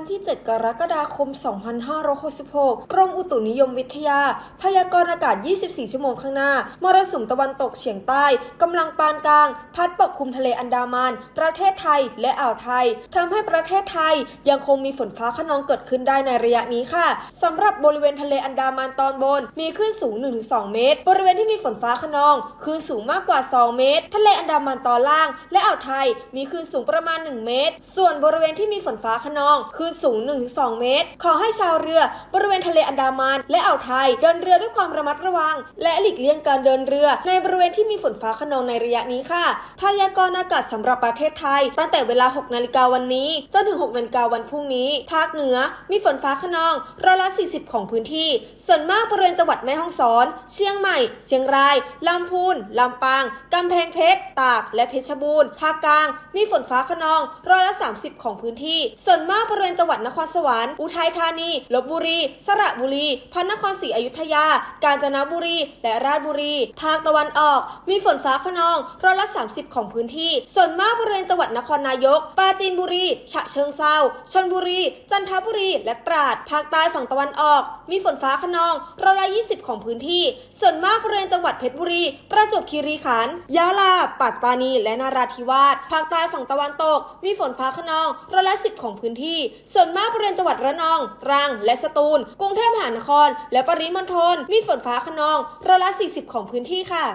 วันที่ 7 กรกฎาคม 2566 กรมอุตุนิยมวิทยา พยากรณ์อากาศ 24 ชั่วโมงข้างหน้า มรสุมตะวันตกเฉียงใต้กำลังปานกลาง พัดปกคลุมทะเลอันดามัน ประเทศไทยและอ่าวไทยทำให้ประเทศไทยยังคงมีฝนฟ้าขนองเกิดขึ้นได้ในระยะนี้ค่ะสำหรับบริเวณทะเลอันดามันตอนบน มีคลื่นสูง 1-2 เมตร บริเวณที่มีฝนฟ้าขนองคลื่นสูงมากกว่า 2 เมตร ทะเลอันดามันตอนล่าง และอ่าวไทยมีคลื่นสูงประมาณ 1 เมตร ส่วนบริเวณที่มีฝนฟ้าขนองคลื่นสูง 1-2 เมตร ขอให้ชาวเรือบริเวณทะเลอันดามันและอ่าวไทย เดินเรือด้วยความระมัดระวัง และหลีกเลี่ยงการเดินเรือ ในบริเวณที่มีฝนฟ้าขนองในระยะนี้ค่ะ พยากรณ์อากาศสำหรับประเทศไทย ตั้งแต่เวลา 6 นาฬิกาวันนี้จนถึง 6 นาฬิกาวันพรุ่งนี้ ภาคเหนือมีฝนฟ้าขนองร้อยละ 40 ของพื้นที่ ส่วนมากบริเวณจังหวัดแม่ฮ่องสอน เชียงใหม่ เชียงรายลำพูนลำปางกำแพงเพชร ตาก และเพชรบูรณ์ ภาคกลาง มีฝนฟ้าขนองร้อยละ 30 ของพื้นที่ ส่วนมากบริเวณจังหวัดนครสวรรค์ อุทัยธานีลบบุรี สระบุรี พระนครศรีอยุธยา กาญจนบุรี และราชบุรี ภาคตะวันออก มีฝนฟ้าขนองร้อยละ 30 ของพื้นที่ ส่วนมากบริเวณจังหวัดนครนายก ปราจีนบุรี ฉะเชิงเซาชลบุรี จันทบุรี และตราด ภาคใต้ฝั่งตะวันออก มีฝนฟ้าขนองร้อยละ 20 ของพื้นที่ ส่วนมากบริเวณจังหวัดเพชรบุรี ประจวบคีรีขันธ์ ยะลา ปัตตานี และนาราธิวาส ภาคใต้ฝั่งตะวันตก มีฝนฟ้าขนองร้อยละ 10 ของพื้นที่ส่วนมากบริเวณจังหวัดระนอง ตรัง และสตูล กรุงเทพมหานคร และปริมณฑล มีฝนฟ้าขนองร้อยละ40 ของพื้นที่ค่ะ